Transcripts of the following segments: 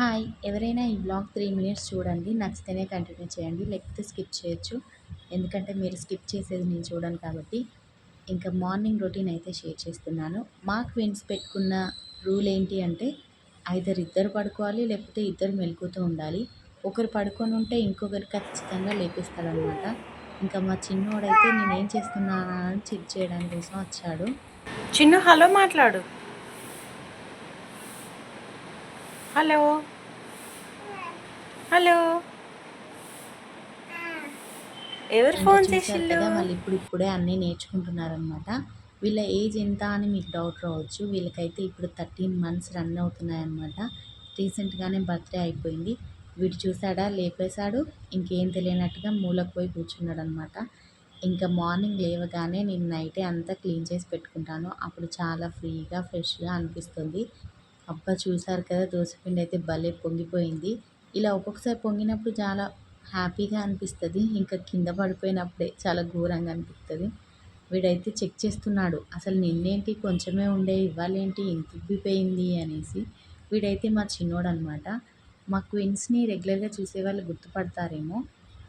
Hi. ఎవరైనా ఈ blog three minutes చూడండి నచ్చితేనే కంటిన్యూ చేయండి లేకపోతే స్కిప్ చేయొచ్చు. ఎందుకంటే మీరు స్కిప్ చేసేది నేను చూడను కాబట్టి ఇంకా మార్నింగ్ రొటీన్ అయితే షేర్ చేస్తున్నాను. మా క్విన్స్ పెట్టుకున్న రూల్ ఏంటి అంటే ఐదర్ ఇద్దరు పడుకోవాలి లేకపోతే ఇద్దరు మెలుకుతూ ఉండాలి. ఒకరు పడుకొని ఉంటే ఇంకొకరు ఖచ్చితంగా లేపిస్తాడనమాట ఇంకా మా చిన్నోడైతే నేను ఏం చేస్తున్నానని చెక్ చేయడానికి కోసం వచ్చాడు. చిన్న హలో మాట్లాడు. హలో. హలో. ఎవరు ఫోన్ చేసిల్లు కదా వాళ్ళు ఇప్పుడు ఇప్పుడే అన్నీ నేర్చుకుంటున్నారనమాట వీళ్ళ ఏజ్ ఎంత అని మీకు డౌట్ రావచ్చు. వీళ్ళకైతే ఇప్పుడు థర్టీన్ మంత్స్ రన్ అవుతున్నాయన్నమాట. రీసెంట్గానే బర్త్డే అయిపోయింది. వీడు చూసాడా లేపేశాడు. ఇంకేం తెలియనట్టుగా మూలకు పోయి కూర్చున్నాడు అనమాట ఇంకా మార్నింగ్ లేవగానే నేను నైటే అంతా క్లీన్ చేసి పెట్టుకుంటాను. అప్పుడు చాలా ఫ్రీగా ఫ్రెష్గా అనిపిస్తుంది. అబ్బా చూసారు కదా దోశపిండి అయితే భలే పొంగిపోయింది. ఇలా ఒక్కొక్కసారి పొంగినప్పుడు చాలా హ్యాపీగా అనిపిస్తుంది. ఇంకా కింద పడిపోయినప్పుడే చాలా ఘోరంగా అనిపిస్తుంది. వీడైతే చెక్ చేస్తున్నాడు అసలు నిన్నేంటి కొంచెమే ఉండే ఇవ్వాలేంటి ఇంత ఉబ్బిపోయింది? అనేసి. వీడైతే మా చిన్నోడు అనమాట మా క్విన్స్ని రెగ్యులర్గా చూసే వాళ్ళు గుర్తుపడతారేమో.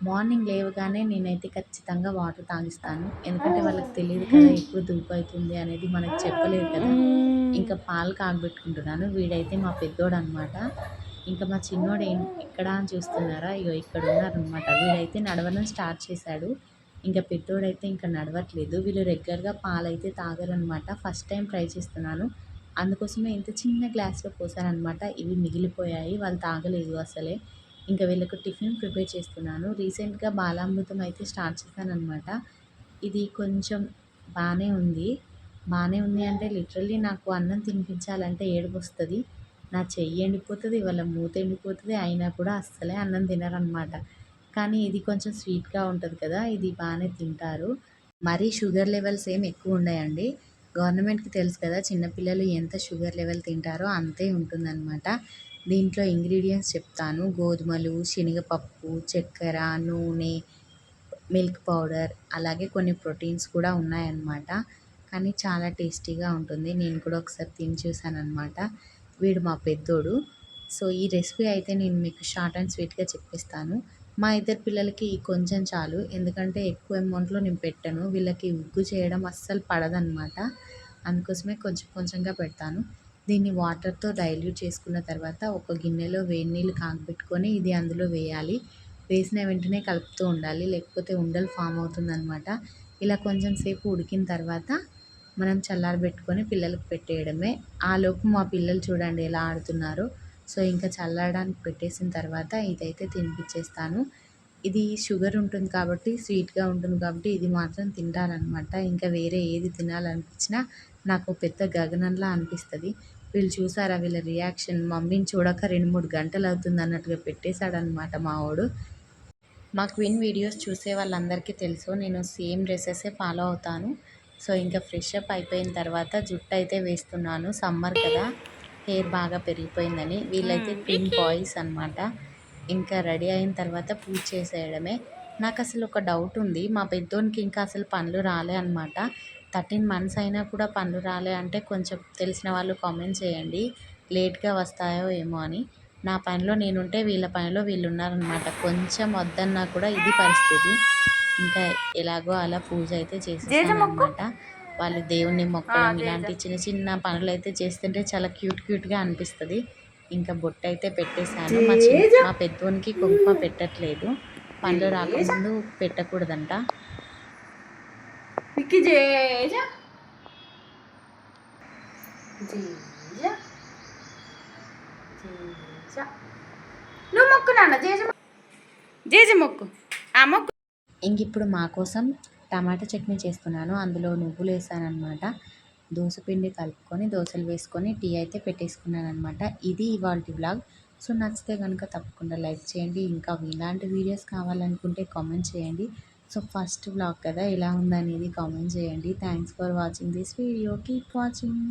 మార్నింగ్ లేవగానే నేనైతే ఖచ్చితంగా వాటర్ తాగిస్తాను. ఎందుకంటే వాళ్ళకి తెలియదు కదా ఎప్పుడు ధూపు అవుతుంది అనేది మనకు చెప్పలేదు కదా. ఇంకా పాలు కాగబెట్టుకుంటున్నాను. వీడైతే మా పెద్దోడు అనమాట ఇంకా మా చిన్నోడు ఏం ఎక్కడ అని చూస్తున్నారా? ఇగో ఇక్కడ ఉన్నారనమాట. వీడైతే నడవడం స్టార్ట్ చేశాడు. ఇంకా పెద్దోడైతే ఇంకా నడవట్లేదు. వీళ్ళు రెగ్యులర్గా పాలు అయితే తాగరనమాట. ఫస్ట్ టైం ట్రై చేస్తున్నాను. అందుకోసమే ఇంత చిన్న గ్లాస్లో పోసానమాట ఇవి మిగిలిపోయాయి. వాళ్ళు తాగలేదు అసలే. ఇంకా వీళ్ళకు టిఫిన్ ప్రిపేర్ చేస్తున్నాను. రీసెంట్గా బాలామృతం అయితే స్టార్ట్ చేశాను అనమాట ఇది కొంచెం బాగానే ఉంది. బాగానే ఉంది అంటే లిటరల్లీ నాకు అన్నం తినిపించాలంటే ఏడుపు వస్తుంది నా చెయ్యి ఎండిపోతుంది వాళ్ళ మూత ఎండిపోతుంది అయినా కూడా అస్సలే అన్నం తినరనమాట కానీ ఇది కొంచెం స్వీట్గా ఉంటుంది కదా ఇది బాగానే తింటారు. మరీ షుగర్ లెవెల్స్ ఏం ఎక్కువ ఉన్నాయండి గవర్నమెంట్కి తెలుసు కదా చిన్నపిల్లలు ఎంత షుగర్ లెవెల్ తింటారో అంతే ఉంటుందన్నమాట. దీంట్లో ఇంగ్రీడియంట్స్ చెప్తాను. గోధుమలు శనగపప్పు చక్కెర నూనె మిల్క్ పౌడర్ అలాగే కొన్ని ప్రోటీన్స్ కూడా ఉన్నాయన్నమాట. కానీ చాలా టేస్టీగా ఉంటుంది. నేను కూడా ఒకసారి తిని చూసాను అనమాట వీడు మా పెద్దోడు. సో ఈ రెసిపీ అయితే నేను మీకు షార్ట్ అండ్ స్వీట్గా చెప్పిస్తాను. మా ఇద్దరు పిల్లలకి కొంచెం చాలు. ఎందుకంటే ఎక్కువ అమౌంట్లో నేను పెట్టను. వీళ్ళకి ఉగ్గు చేయడం అస్సలు పడదనమాట అందుకోసమే కొంచెం కొంచెంగా పెడతాను. దీన్ని వాటర్తో డైల్యూట్ చేసుకున్న తర్వాత ఒక గిన్నెలో వేడి నీళ్ళు కాగబెట్టుకొని ఇది అందులో వేయాలి. వేసిన వెంటనే కలుపుతూ ఉండాలి. లేకపోతే ఉండలు ఫామ్ అవుతుందన్నమాట. ఇలా కొంచెం సేపు ఉడికిన తర్వాత మనం చల్లారబెట్టుకొని పిల్లలకు పెట్టేయడమే. ఆలోపు మా పిల్లలు చూడండి ఎలా ఆడుతున్నారు. సో ఇంకా చల్లడానికి పెట్టేసిన తర్వాత ఇదైతే తినిపించేస్తాను ఇది షుగర్ ఉంటుంది కాబట్టి స్వీట్గా ఉంటుంది కాబట్టి ఇది మాత్రం తింటారనమాట ఇంకా వేరే ఏది తినాలనిపించినా నాకు పెద్ద గగనంలా అనిపిస్తుంది. వీళ్ళు చూసారా వీళ్ళ రియాక్షన్? మమ్మీని చూడక రెండు మూడు గంటలు అవుతుంది అన్నట్టుగా పెట్టేశాడనమాట మా వాడు. మా క్విన్ వీడియోస్ చూసే వాళ్ళందరికీ తెలుసు. నేను సేమ్ డ్రెస్సెసే ఫాలో అవుతాను. సో ఇంకా ఫ్రెష్ అప్ అయిపోయిన తర్వాత జుట్టు అయితే వేస్తున్నాను. సమ్మర్ కదా హెయిర్ బాగా పెరిగిపోయిందని. వీళ్ళైతే ట్విన్ బాయ్స్ అనమాట ఇంకా రెడీ అయిన తర్వాత పూజ చేసేయడమే. నాకు అసలు ఒక డౌట్ ఉంది. మా పెద్దోనికి ఇంకా అసలు పనులు రాలే అనమాట థర్టీన్ మంత్స్ అయినా కూడా పనులు రాలే అంటే కొంచెం తెలిసిన వాళ్ళు కామెంట్ చేయండి. లేట్గా వస్తాయో ఏమో అని. నా పనిలో నేనుంటే వీళ్ళ పనిలో వీళ్ళు ఉన్నారనమాట కొంచెం వద్దన్నా కూడా ఇది పరిస్థితి. ఇంకా ఎలాగో అలా పూజ అయితే చేసేసాను అనమాట వాళ్ళు దేవుణ్ణి మొక్కడం ఇలాంటి చిన్న చిన్న పనులు అయితే చేస్తుంటే చాలా క్యూట్ క్యూట్గా అనిపిస్తుంది. ఇంకా బొట్టు అయితే పెట్టేశాను. మా చిన్న మా పెద్దోనికి కుంకుమ పెట్టట్లేదు. పనులు రాకముందు పెట్టకూడదంట. విక్కీ జేజ జేజ. జేజ నువ్వు మొక్కు నాన్న జేజ జేజ మొక్కు. ఆ మొక్కు. ఇంక ఇప్పుడు మా కోసం టమాటా చట్నీ చేస్తున్నాను. అందులో నువ్వులు వేసాను అనమాట దోసపిండి కలుపుకొని దోశలు వేసుకొని టీ అయితే పెట్టేసుకున్నాను అనమాట ఇది ఇవాళ బ్లాగ్ సో నచ్చితే కనుక తప్పకుండా లైక్ చేయండి. ఇంకా ఇలాంటి వీడియోస్ కావాలనుకుంటే కామెంట్ చేయండి. సో ఫస్ట్ బ్లాగ్ కదా ఎలా ఉందనేది కామెంట్ చేయండి. Thanks for watching this video keep watching